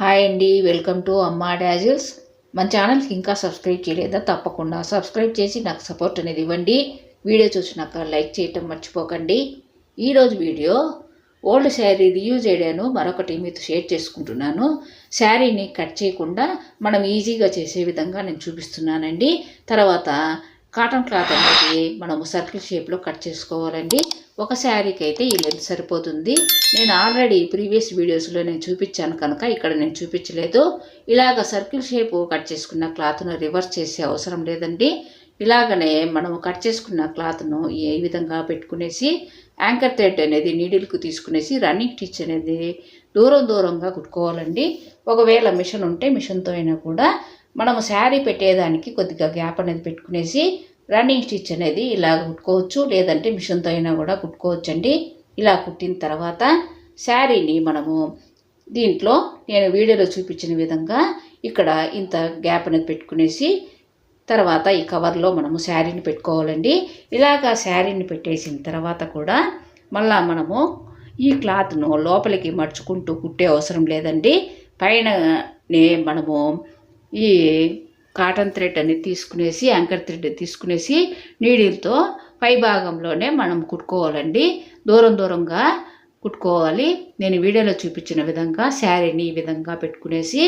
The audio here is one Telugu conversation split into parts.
హాయ్ అండి వెల్కమ్ టు అమ్మా డాజిల్స్ మన ఛానల్కి ఇంకా సబ్స్క్రైబ్ చేయలేదా? తప్పకుండా సబ్స్క్రైబ్ చేసి నాకు సపోర్ట్ అనేది ఇవ్వండి. వీడియో చూసినాక లైక్ చేయటం మర్చిపోకండి. ఈరోజు వీడియో ఓల్డ్ శారీ రియూజ్ చేయడాను. మరొకటి మీతో షేర్ చేసుకుంటున్నాను. శారీని కట్ చేయకుండా మనం ఈజీగా చేసే విధంగా నేను చూపిస్తున్నానండి. తర్వాత కాటన్ క్లాత్ అనేది మనము సర్కిల్ షేప్లో కట్ చేసుకోవాలండి. ఒక శారీకి అయితే ఈ లెంత్ సరిపోతుంది. నేను ఆల్రెడీ ప్రీవియస్ వీడియోస్లో నేను చూపించాను కనుక ఇక్కడ నేను చూపించలేదు. ఇలాగ సర్కిల్ షేప్ కట్ చేసుకున్న క్లాత్ను రివర్స్ చేసే అవసరం లేదండి. ఇలాగనే మనము కట్ చేసుకున్న క్లాత్ను ఏ విధంగా పెట్టుకునేసి యాంకర్ థ్రెడ్ అనేది నీడిల్కు తీసుకునేసి రన్నింగ్ స్టిచ్ అనేది దూరం దూరంగా కుట్టుకోవాలండి. ఒకవేళ మిషన్ ఉంటే మిషన్తో అయినా కూడా మనము శారీ పెట్టేదానికి కొద్దిగా గ్యాప్ అనేది పెట్టుకునేసి రన్నింగ్ స్టిచ్ అనేది ఇలా కుట్టుకోవచ్చు లేదంటే మిషన్తో అయినా కూడా కుట్టుకోవచ్చండి. ఇలా కుట్టిన తర్వాత శారీని మనము దీంట్లో నేను వీడియోలో చూపించిన విధంగా ఇక్కడ ఇంత గ్యాప్ అనేది పెట్టుకునేసి తర్వాత ఈ కవర్లో మనము శారీని పెట్టుకోవాలండి. ఇలాగా శారీని పెట్టేసిన తర్వాత కూడా మళ్ళా మనము ఈ క్లాత్ను లోపలికి మడుచుకుంటూ కుట్టే అవసరం లేదండి. పైననే మనము ఈ కాటన్ థ్రెడ్ అనేది తీసుకునేసి యాంకర్ థ్రెడ్ తీసుకునేసి నీడిల్తో పై భాగంలోనే మనం కుట్టుకోవాలండి. దూరం దూరంగా కుట్టుకోవాలి. నేను వీడియోలో చూపించిన విధంగా శారీని ఈ విధంగా పెట్టుకునేసి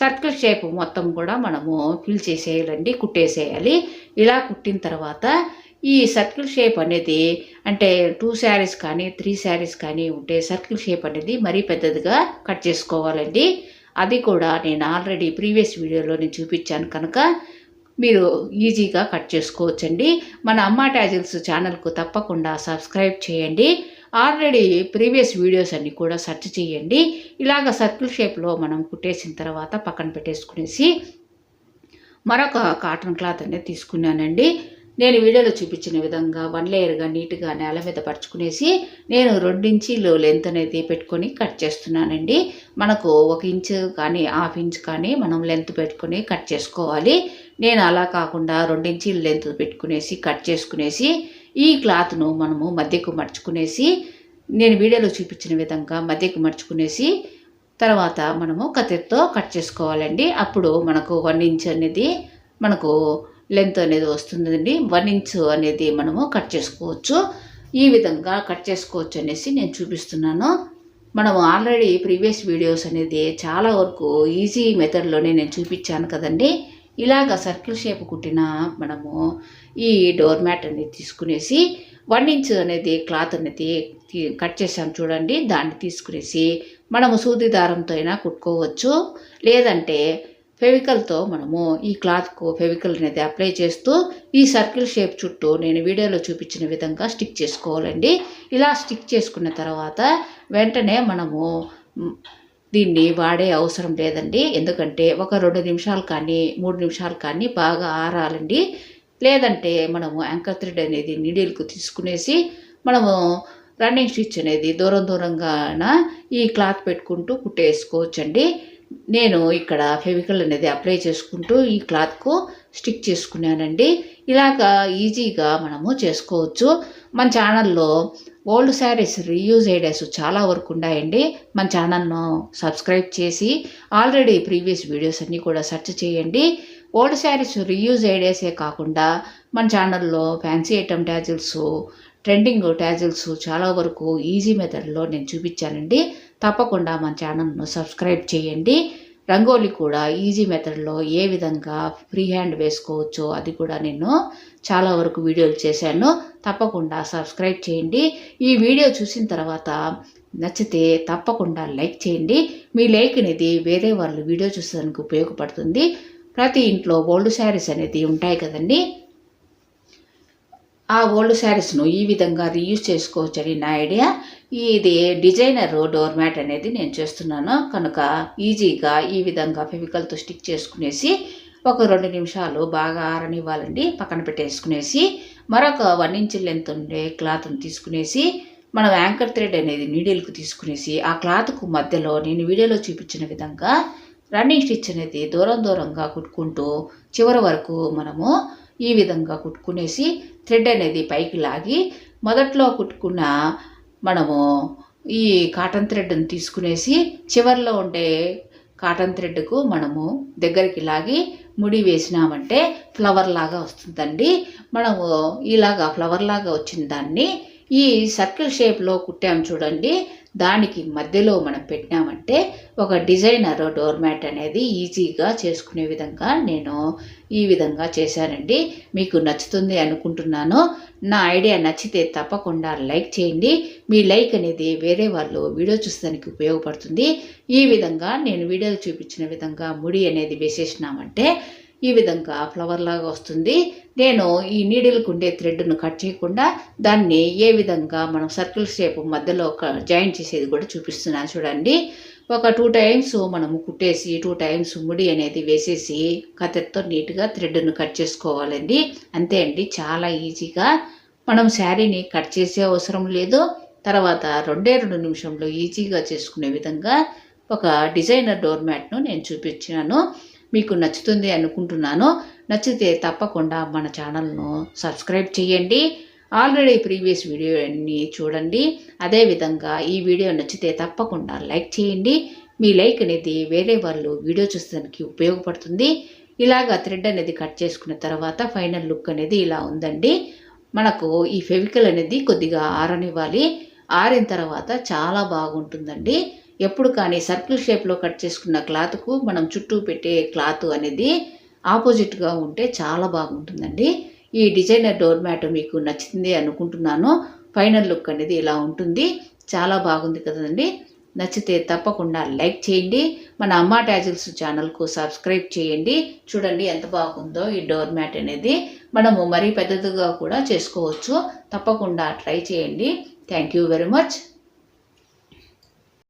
సర్కిల్ షేప్ మొత్తం కూడా మనము ఫిల్ చేసేయాలండి కుట్టేసేయాలి. ఇలా కుట్టిన తర్వాత ఈ సర్కిల్ షేప్ అనేది అంటే టూ శారీస్ కానీ త్రీ శారీస్ కానీ ఉంటే సర్కిల్ షేప్ అనేది మరీ పెద్దదిగా కట్ చేసుకోవాలండి. అది కూడా నేను ఆల్రెడీ ప్రీవియస్ వీడియోలో నేను చూపించాను కనుక మీరు ఈజీగా కట్ చేసుకోవచ్చండి. మన అమ్మ ట్యాజిల్స్ ఛానల్కు తప్పకుండా సబ్స్క్రైబ్ చేయండి. ఆల్రెడీ ప్రీవియస్ వీడియోస్ అన్నీ కూడా సెర్చ్ చేయండి. ఇలాగ సర్కిల్ షేప్లో మనం కుట్టేసిన తర్వాత పక్కన పెట్టేసుకునేసి మరొక కాటన్ క్లాత్ అనేది తీసుకున్నానండి. నేను వీడియోలో చూపించిన విధంగా వన్ లేయర్గా నీట్గా నేల మీద పరుచుకునేసి నేను రెండించీలు లెంత్ అనేది పెట్టుకొని కట్ చేస్తున్నానండి. మనకు ఒక ఇంచ్ కానీ హాఫ్ ఇంచ్ కానీ మనం లెంత్ పెట్టుకొని కట్ చేసుకోవాలి. నేను అలా కాకుండా రెండించీలు లెంత్ పెట్టుకునేసి కట్ చేసుకునేసి ఈ క్లాత్ను మనము మధ్యకు మడుచుకునేసి నేను వీడియోలో చూపించిన విధంగా మధ్యకు మడుచుకునేసి తర్వాత మనము కత్తితో కట్ చేసుకోవాలండి. అప్పుడు మనకు వన్ ఇంచ్ అనేది మనకు లెంత్ అనేది వస్తుందండి. వన్ ఇంచ్ అనేది మనము కట్ చేసుకోవచ్చు. ఈ విధంగా కట్ చేసుకోవచ్చు అనేసి నేను చూపిస్తున్నాను. మనము ఆల్రెడీ ప్రీవియస్ వీడియోస్ అనేది చాలా వరకు ఈజీ మెథడ్లోనే నేను చూపించాను కదండి. ఇలాగ సర్కిల్ షేప్ కుట్టిన మనము ఈ డోర్ మ్యాట్ అనేది తీసుకునేసి వన్ ఇంచ్ అనేది క్లాత్ అనేది కట్ చేసాం చూడండి. దాన్ని తీసుకునేసి మనము సూది దారంతో అయినా కుట్టుకోవచ్చు. లేదంటే ఫెవికల్తో మనము ఈ క్లాత్కు ఫెవికల్ అనేది అప్లై చేస్తూ ఈ సర్కిల్ షేప్ చుట్టూ నేను వీడియోలో చూపించిన విధంగా స్టిక్ చేసుకోవాలండి. ఇలా స్టిక్ చేసుకున్న తర్వాత వెంటనే మనము దీన్ని వాడే అవసరం లేదండి. ఎందుకంటే ఒక రెండు నిమిషాలు కానీ మూడు నిమిషాలు కానీ బాగా ఆరాలండి. లేదంటే మనము యాంకర్ థ్రెడ్ అనేది నీడిల్కు తీసుకునేసి మనము రన్నింగ్ స్టిచ్ అనేది దూరం దూరంగా ఈ క్లాత్ పెట్టుకుంటూ కుట్టేసుకోవచ్చండి. నేను ఇక్కడ ఫెవికల్ అనేది అప్లై చేసుకుంటూ ఈ క్లాత్కు స్టిక్ చేసుకున్నానండి. ఇలాగా ఈజీగా మనము చేసుకోవచ్చు. మన ఛానల్లో ఓల్డ్ శారీస్ రీయూజ్ ఐడియాస్ చాలా వరకు ఉన్నాయండి. మన ఛానల్ను సబ్స్క్రైబ్ చేసి ఆల్రెడీ ప్రీవియస్ వీడియోస్ అన్నీ కూడా సెర్చ్ చేయండి. ఓల్డ్ శారీస్ రీయూజ్ ఐడియాసే కాకుండా మన ఛానల్లో fancy item tassels trending tassels చాలా వరకు ఈజీ మెథడ్లో నేను చూపించానండి. తప్పకుండా మన ఛానల్ను సబ్స్క్రైబ్ చేయండి. రంగోలి కూడా ఈజీ మెథడ్లో ఏ విధంగా ఫ్రీ హ్యాండ్ వేసుకోవచ్చో అది కూడా నేను చాలా వరకు వీడియోలు చేశాను. తప్పకుండా సబ్స్క్రైబ్ చేయండి. ఈ వీడియో చూసిన తర్వాత నచ్చితే తప్పకుండా లైక్ చేయండి. మీ లైక్ అనేది వేరే వాళ్ళు వీడియో చూసేదానికి ఉపయోగపడుతుంది. ప్రతి ఇంట్లో ఓల్డ్ శారీస్ అనేది ఉంటాయి కదండీ. ఆ ఓల్డ్ శారీస్ను ఈ విధంగా రీయూజ్ చేసుకోవచ్చని నా ఐడియా. ఇది డిజైనర్ డోర్ మ్యాట్ అనేది నేను చేస్తున్నాను. కనుక ఈజీగా ఈ విధంగా ఫెవికల్తో స్టిక్ చేసుకునేసి ఒక రెండు నిమిషాలు బాగా ఆరనివ్వాలండి. పక్కన పెట్టేసుకునేసి మరొక వన్ ఇంచ్ లెంత్ ఉండే క్లాత్ని తీసుకునేసి మనం యాంకర్ థ్రెడ్ అనేది నీడిల్కు తీసుకునేసి ఆ క్లాత్కు మధ్యలో నేను వీడియోలో చూపించిన విధంగా రన్నింగ్ స్టిచ్ అనేది దూరం దూరంగా కుట్టుకుంటూ చివరి వరకు మనము ఈ విధంగా కుట్టుకునేసి థ్రెడ్ అనేది పైకి లాగి మొదట్లో కుట్టుకున్న మనము ఈ కాటన్ థ్రెడ్ని తీసుకునేసి చివరిలో ఉండే కాటన్ థ్రెడ్కు మనము దగ్గరికి లాగి ముడి వేసినామంటే ఫ్లవర్ లాగా వస్తుందండి. మనము ఇలాగా ఫ్లవర్ లాగా వచ్చిన దాన్ని ఈ సర్కిల్ షేప్లో కుట్టాము చూడండి. దానికి మధ్యలో మనం పెట్టినామంటే ఒక డిజైనర్ డోర్ మ్యాట్ అనేది ఈజీగా చేసుకునే విధంగా నేను ఈ విధంగా చేశానండి. మీకు నచ్చుతుంది అనుకుంటున్నాను. నా ఐడియా నచ్చితే తప్పకుండా లైక్ చేయండి. మీ లైక్ అనేది వేరే వాళ్ళు వీడియో చూసేదానికి ఉపయోగపడుతుంది. ఈ విధంగా నేను వీడియోలు చూపించిన విధంగా ముడి అనేది వేసేసినామంటే ఈ విధంగా ఫ్లవర్ లాగా వస్తుంది. నేను ఈ నీడిల్కి ఉండే థ్రెడ్ను కట్ చేయకుండా దాన్ని ఏ విధంగా మనం సర్కిల్ షేప్ మధ్యలో ఒక జాయింట్ చేసేది కూడా చూపిస్తున్నాను చూడండి. ఒక టూ టైమ్స్ మనము కుట్టేసి టూ టైమ్స్ ముడి అనేది వేసేసి కత్తెరతో నీట్గా థ్రెడ్ను కట్ చేసుకోవాలండి. అంతే అండి చాలా ఈజీగా. మనం శారీని కట్ చేసే అవసరం లేదు. తర్వాత రెండే రెండు నిమిషంలో ఈజీగా చేసుకునే విధంగా ఒక డిజైనర్ డోర్ మ్యాట్ను నేను చూపించాను మీకు నచ్చుతుంది అనుకుంటున్నాను. నచ్చితే తప్పకుండా మన ఛానల్ను సబ్స్క్రైబ్ చేయండి. ఆల్రెడీ ప్రీవియస్ వీడియో అన్ని చూడండి. అదేవిధంగా ఈ వీడియో నచ్చితే తప్పకుండా లైక్ చేయండి. మీ లైక్ అనేది వేరే వాళ్ళు వీడియో చూసేదానికి ఉపయోగపడుతుంది. ఇలాగ థ్రెడ్ అనేది కట్ చేసుకున్న తర్వాత ఫైనల్ లుక్ అనేది ఇలా ఉందండి. మనకు ఈ ఫెవికల్ అనేది కొద్దిగా ఆరనివ్వాలి. ఆరిన తర్వాత చాలా బాగుంటుందండి. ఎప్పుడు కానీ సర్కిల్ షేప్లో కట్ చేసుకున్న క్లాత్కు మనం చుట్టూ పెట్టే క్లాత్ అనేది ఆపోజిట్గా ఉంటే చాలా బాగుంటుందండి. ఈ డిజైనర్ డోర్ మ్యాట్ మీకు నచ్చింది అనుకుంటున్నాను. ఫైనల్ లుక్ అనేది ఇలా ఉంటుంది. చాలా బాగుంది కదండి. నచ్చితే తప్పకుండా లైక్ చేయండి. మన అమ్మా ట్యాజిల్స్ ఛానల్కు సబ్స్క్రైబ్ చేయండి. చూడండి ఎంత బాగుందో ఈ డోర్ మ్యాట్ అనేది. మనము మరీ పెద్దదిగా కూడా చేసుకోవచ్చు. తప్పకుండా ట్రై చేయండి. Thank you very much.